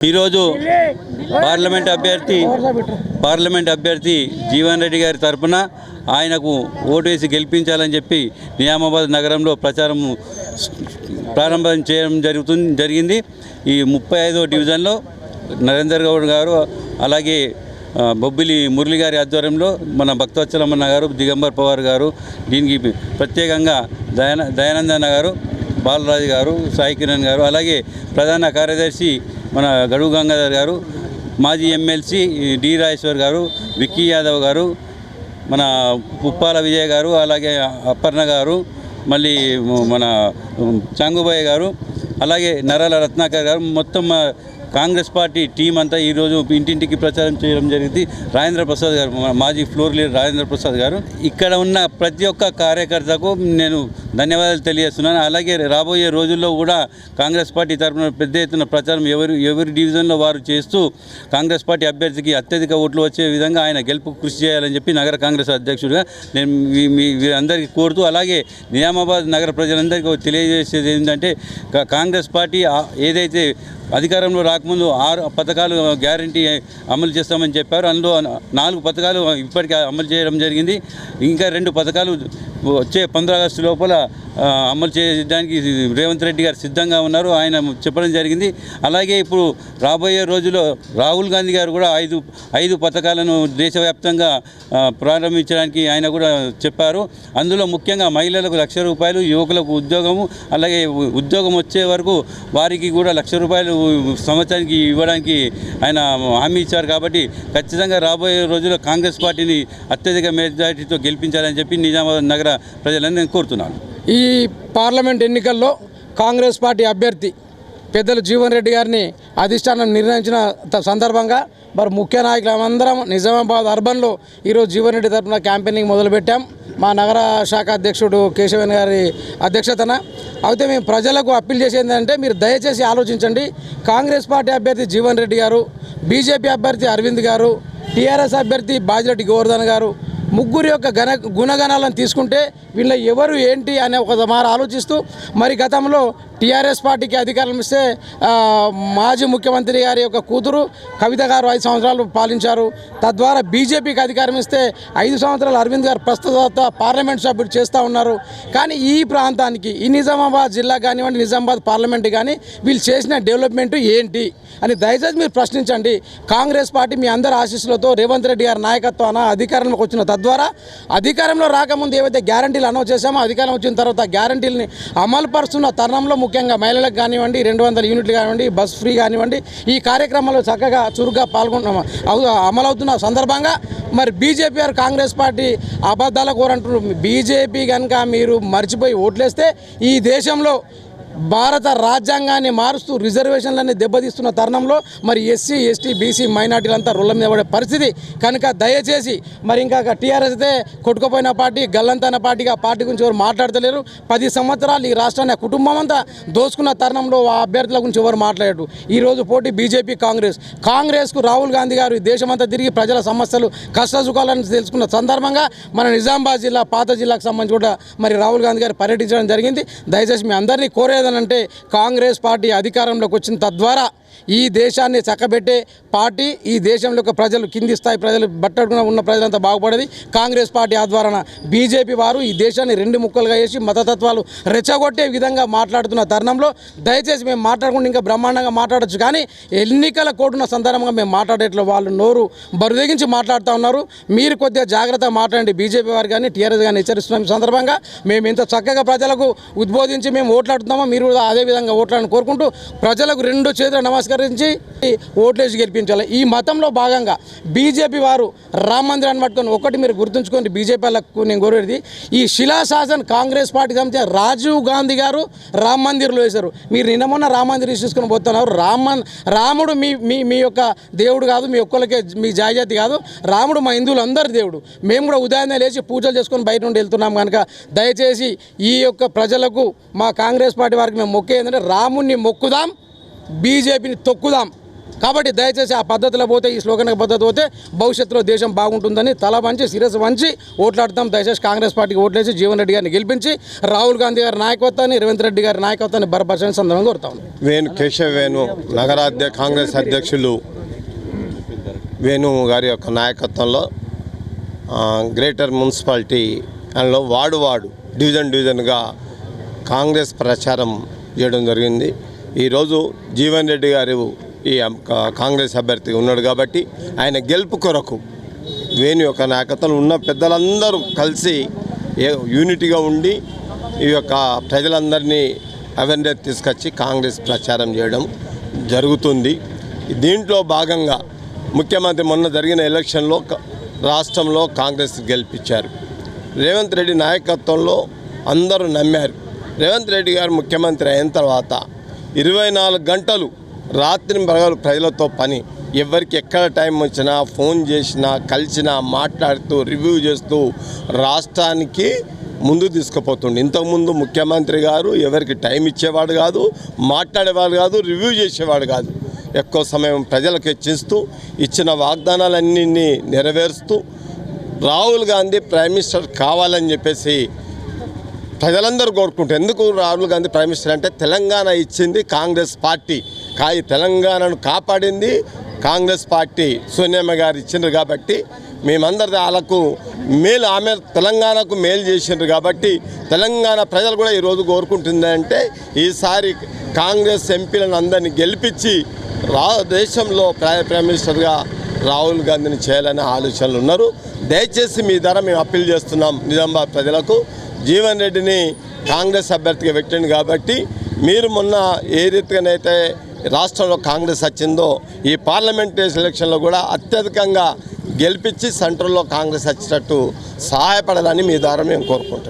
ఈరోజు పార్లమెంట్ అభ్యర్థి పార్లమెంట్ అభ్యర్థి జీవన్ రెడ్డి గారి తరపున ఆయనకు ఓటు వేసి గెలిపించాలని చెప్పి నిజామాబాద్ నగరంలో ప్రచారం ప్రారంభం చేయడం జరుగుతుంది జరిగింది. ఈ ముప్పై ఐదో డివిజన్లో నరేందర్ గౌడ్ గారు అలాగే బొబ్బిలి మురళి గారి ఆధ్వర్యంలో మన భక్తవత్సలమన్న గారు దిగంబర్ పవార్ గారు దీనికి ప్రత్యేకంగా దయాన దయానందన్న గారు బాలరాజు గారు సాయి కిరణ్ గారు అలాగే ప్రధాన కార్యదర్శి మన గడువు గంగాధర్ గారు మాజీ ఎమ్మెల్సీ డి రాజేశ్వర్ గారు విక్కీ యాదవ్ గారు మన పుప్పాల విజయ్ గారు అలాగే అప్పర్ణ గారు మళ్ళీ మన చాంగుబాయ్ గారు అలాగే నరాల రత్నాకర్ గారు మొత్తం మా కాంగ్రెస్ పార్టీ టీం అంతా ఈరోజు ఇంటింటికి ప్రచారం చేయడం జరిగింది. రాజేంద్ర ప్రసాద్ గారు మా మాజీ ఫ్లోర్ లీడర్ రాజేంద్ర ప్రసాద్ గారు. ఇక్కడ ఉన్న ప్రతి ఒక్క కార్యకర్తకు నేను ధన్యవాదాలు తెలియజేస్తున్నాను. అలాగే రాబోయే రోజుల్లో కూడా కాంగ్రెస్ పార్టీ తరఫున పెద్ద ఎత్తున ప్రచారం ఎవరు ఎవరి డివిజన్లో వారు చేస్తూ కాంగ్రెస్ పార్టీ అభ్యర్థికి అత్యధిక ఓట్లు వచ్చే విధంగా ఆయన గెలుపు కృషి చేయాలని చెప్పి నగర కాంగ్రెస్ అధ్యక్షుడిగా నేను మీ వీరందరికీ కోరుతూ అలాగే నిజామాబాద్ నగర ప్రజలందరికీ తెలియజేసేది ఏంటంటే కా- కాంగ్రెస్ పార్టీ ఏదైతే అధికారంలో రాకముందు ఆరు పథకాలు గ్యారంటీ అమలు చేస్తామని చెప్పారు. అందులో నాలుగు పథకాలు ఇప్పటికే అమలు చేయడం జరిగింది. ఇంకా రెండు పథకాలు వచ్చే పంద్ర ఆగస్టు లోపల అమలు చేయడానికి రేవంత్ రెడ్డి గారు సిద్ధంగా ఉన్నారు. ఆయన చెప్పడం జరిగింది. అలాగే ఇప్పుడు రాబోయే రోజుల్లో రాహుల్ గాంధీ గారు కూడా ఐదు ఐదు పథకాలను దేశవ్యాప్తంగా ప్రారంభించడానికి ఆయన కూడా చెప్పారు. అందులో ముఖ్యంగా మహిళలకు లక్ష రూపాయలు యువకులకు ఉద్యోగము అలాగే ఉద్యోగం వచ్చే వరకు వారికి కూడా లక్ష రూపాయలు సంవత్సరానికి ఇవ్వడానికి ఆయన హామీ ఇచ్చారు కాబట్టి ఖచ్చితంగా రాబోయే రోజుల్లో కాంగ్రెస్ పార్టీని అత్యధిక మెజారిటీతో గెలిపించాలని చెప్పి నిజామాబాద్ నగర ప్రజలను నేను కోరుతున్నాను. ఈ పార్లమెంట్ ఎన్నికల్లో కాంగ్రెస్ పార్టీ అభ్యర్థి పెద్దలు జీవన్ రెడ్డి గారిని అధిష్టానం నిర్ణయించిన త- సందర్భంగా మరి ముఖ్య నాయకులందరం నిజామాబాద్ అర్బన్లో ఈరోజు జీవన్ రెడ్డి తరఫున క్యాంపెయినింగ్ మొదలుపెట్టాం. మా నగర శాఖ అధ్యక్షుడు కేశవన్ గారి అధ్యక్షతన. అయితే మేము ప్రజలకు అప్పీల్ చేసేది ఏంటంటే మీరు దయచేసి ఆలోచించండి. కాంగ్రెస్ పార్టీ అభ్యర్థి జీవన్ రెడ్డి గారు బీజేపీ అభ్యర్థి అరవింద్ గారు టీఆర్ఎస్ అభ్యర్థి బాజిరెడ్డి గోవర్ధన్ గారు ముగ్గురు యొక్క గణ గుణగణాలను తీసుకుంటే వీళ్ళ ఎవరు ఏంటి అనే ఒక మారు ఆలోచిస్తూ మరి గతంలో టీఆర్ఎస్ పార్టీకి అధికారం ఇస్తే మాజీ ముఖ్యమంత్రి గారి యొక్క కూతురు కవిత గారు ఐదు సంవత్సరాలు పాలించారు. తద్వారా బీజేపీకి అధికారం ఇస్తే ఐదు సంవత్సరాలు అరవింద్ గారు ప్రస్తుత పార్లమెంట్ సభ్యుడు చేస్తూ ఉన్నారు. కానీ ఈ ప్రాంతానికి ఈ నిజామాబాద్ జిల్లా కానివ్వండి నిజామాబాద్ పార్లమెంట్ కానీ వీళ్ళు చేసిన డెవలప్మెంట్ ఏంటి అని దయచేసి మీరు ప్రశ్నించండి. కాంగ్రెస్ పార్టీ మీ అందరి ఆశీస్సులతో రేవంత్ రెడ్డి గారి నాయకత్వాన అధికారంలోకి వచ్చిన తద్వారా అధికారంలో రాకముందు ఏవైతే గ్యారంటీలు అనౌన్స్ చేశామో అధికారం వచ్చిన తర్వాత గ్యారంటీలని అమలు పరుస్తున్న తరుణంలో ముఖ్యంగా మహిళలకు కానివ్వండి రెండు వందల యూనిట్లు కానివ్వండి బస్ ఫ్రీ కానివ్వండి ఈ కార్యక్రమంలో చక్కగా చురుగ్గా పాల్గొన్న అమలవుతున్న సందర్భంగా మరి బీజేపీ ఆర్ కాంగ్రెస్ పార్టీ అబద్ధాల కోరంటున్నారు. బీజేపీ కనుక మీరు మర్చిపోయి ఓట్లేస్తే ఈ దేశంలో భారత రాజ్యాంగాన్ని మారుస్తూ రిజర్వేషన్లన్నీ దెబ్బతీస్తున్న తరుణంలో మరి ఎస్సీ ఎస్టీ బీసీ మైనార్టీలంతా రొల్ల మీద పడే పరిస్థితి. కనుక దయచేసి మరి ఇంకా టీఆర్ఎస్ అయితే కొట్టుకుపోయిన పార్టీ గల్లంతైన పార్టీగా పార్టీ గురించి ఎవరు మాట్లాడతలేరు. పది సంవత్సరాలు ఈ రాష్ట్రాన్ని కుటుంబం అంతా దోసుకున్న తరుణంలో ఆ అభ్యర్థుల గురించి ఎవరు మాట్లాడారు. ఈరోజు పోటీ బీజేపీ కాంగ్రెస్. కాంగ్రెస్కు రాహుల్ గాంధీ గారు ఈ దేశమంతా తిరిగి ప్రజల సమస్యలు కష్ట సుఖాలను తెలుసుకున్న సందర్భంగా మన నిజామాబాద్ జిల్లా పాత జిల్లాకు సంబంధించి కూడా మరి రాహుల్ గాంధీ గారు పర్యటించడం జరిగింది. దయచేసి మీ అందరినీ కోరే కోరేదనంటే కాంగ్రెస్ పార్టీ అధికారంలోకి వచ్చిన తద్వారా ఈ దేశాన్ని చక్కబెట్టే పార్టీ ఈ దేశంలో ప్రజలు కింది స్థాయి ప్రజలు బట్టడుకున్న ఉన్న ప్రజలంతా బాగుపడేది. కాంగ్రెస్ పార్టీ ఆధ్వర్యాన బీజేపీ వారు ఈ దేశాన్ని రెండు ముక్కలుగా వేసి మతతత్వాలు రెచ్చగొట్టే విధంగా మాట్లాడుతున్న తరుణంలో దయచేసి మేము మాట్లాడకుండా ఇంకా బ్రహ్మాండంగా మాట్లాడొచ్చు. కానీ ఎన్నికల కోటున్న సందర్భంగా మేము మాట్లాడేట్లో వాళ్ళు నోరు బరుదగించి మాట్లాడుతూ ఉన్నారు. మీరు కొద్దిగా జాగ్రత్తగా మాట్లాడండి. బీజేపీ వారు కానీ టీఆర్ఎస్ కానీ హెచ్చరిస్తున్నాం. సందర్భంగా మేము ఇంత చక్కగా ప్రజలకు ఉద్బోధించి మేము ఓట్లాడుతున్నామో? మీరు కూడా అదే విధంగా ఓట్లాడని కోరుకుంటూ ప్రజలకు రెండు నమస్కారం తిరస్కరించి ఓట్లేసి గెలిపించాలి. ఈ మతంలో భాగంగా బీజేపీ వారు రామ మందిరాన్ని పట్టుకొని ఒకటి మీరు గుర్తుంచుకోండి బీజేపీ వాళ్ళకు నేను కోరేది ఈ శిలాశాసన్ కాంగ్రెస్ పార్టీ సంబంధించిన రాజీవ్ గాంధీ గారు రామ మందిర్లో వేశారు. మీరు నిన్న మొన్న రామ మందిర్ తీసుకొని పోతున్నారు. రామన్ రాముడు మీ మీ మీ యొక్క దేవుడు కాదు మీ ఒక్కరికే మీ జాగ్రత్త కాదు. రాముడు మా హిందువులందరి దేవుడు. మేము కూడా ఉదయాన్నే లేచి పూజలు చేసుకొని బయట నుండి వెళ్తున్నాం కనుక దయచేసి ఈ యొక్క ప్రజలకు మా కాంగ్రెస్ పార్టీ వారికి మేము మొక్కే ఏంటంటే రాముణ్ణి మొక్కుదాం. బీజేపీని తొక్కుదాం. కాబట్టి దయచేసి ఆ పద్ధతిలో పోతే ఈ స్లోగన్ పద్ధతి పోతే భవిష్యత్తులో దేశం బాగుంటుందని తల వంచి శిరస్సు వంచి ఓట్లాడతాం. దయచేసి కాంగ్రెస్ పార్టీకి ఓట్లేసి జీవన్ రెడ్డి గారిని గెలిపించి రాహుల్ గాంధీ గారి నాయకత్వాన్ని రేవంత్ రెడ్డి గారి నాయకత్వాన్ని బరపరచని సందర్భంగా కోరుతాం వేణు కేశవ్ వేణు నగరాధ్య కాంగ్రెస్ అధ్యక్షులు వేణు గారి యొక్క నాయకత్వంలో గ్రేటర్ మున్సిపాలిటీ అందులో వాడు వాడు డివిజన్ డివిజన్గా కాంగ్రెస్ ప్రచారం చేయడం జరిగింది. ఈరోజు జీవన్ రెడ్డి గారు ఈ కాంగ్రెస్ అభ్యర్థి ఉన్నాడు కాబట్టి ఆయన గెలుపు కొరకు వేణు యొక్క నాయకత్వం ఉన్న పెద్దలందరూ కలిసి ఏ యూనిటీగా ఉండి ఈ యొక్క ప్రజలందరినీ అవేర్నెస్ తీసుకొచ్చి కాంగ్రెస్ ప్రచారం చేయడం జరుగుతుంది. దీంట్లో భాగంగా ముఖ్యమంత్రి మొన్న జరిగిన ఎలక్షన్లో రాష్ట్రంలో కాంగ్రెస్ గెలిపించారు. రేవంత్ రెడ్డి నాయకత్వంలో అందరూ నమ్మారు. రేవంత్ రెడ్డి గారు ముఖ్యమంత్రి అయిన తర్వాత ఇరవై నాలుగు గంటలు రాత్రి పగలు ప్రజలతో పని. ఎవరికి ఎక్కడ టైం వచ్చినా ఫోన్ చేసినా కలిసినా మాట్లాడుతూ రివ్యూ చేస్తూ రాష్ట్రానికి ముందు తీసుకుపోతుండే. ఇంతకుముందు ముఖ్యమంత్రి గారు ఎవరికి టైం ఇచ్చేవాడు కాదు మాట్లాడేవాడు కాదు రివ్యూ చేసేవాడు కాదు. ఎక్కువ సమయం ప్రజలకు హెచ్చిస్తూ ఇచ్చిన వాగ్దానాలన్నీ నెరవేరుస్తూ రాహుల్ గాంధీ ప్రైమ్ మినిస్టర్ కావాలని చెప్పేసి ప్రజలందరూ కోరుకుంటారు. ఎందుకు రాహుల్ గాంధీ ప్రైమ్ మినిస్టర్ అంటే తెలంగాణ ఇచ్చింది కాంగ్రెస్ పార్టీ. కాయి తెలంగాణను కాపాడింది కాంగ్రెస్ పార్టీ. సోనియమ్మ గారు ఇచ్చిండ్రు కాబట్టి మేమందరి వాళ్ళకు మేలు ఆమె తెలంగాణకు మేలు చేసిండ్రు కాబట్టి తెలంగాణ ప్రజలు కూడా ఈరోజు కోరుకుంటుంది అంటే ఈసారి కాంగ్రెస్ ఎంపీలను అందరినీ గెలిపించి రా దేశంలో ప్రైమ్ ప్రైమ్ మినిస్టర్గా రాహుల్ గాంధీని చేయాలనే ఆలోచనలు ఉన్నారు. దయచేసి మీ ద్వారా మేము అప్పీల్ చేస్తున్నాం నిజామాబాద్ ప్రజలకు. జీవన్ రెడ్డిని కాంగ్రెస్ అభ్యర్థిగా పెట్టండి కాబట్టి మీరు మొన్న ఏ రీతిగానైతే రాష్ట్రంలో కాంగ్రెస్ వచ్చిందో ఈ పార్లమెంటరీ ఎలక్షన్లో కూడా అత్యధికంగా గెలిపించి సెంట్రల్లో కాంగ్రెస్ వచ్చేటట్టు సహాయపడాలని మీ ద్వారా మేము కోరుకుంటున్నాం.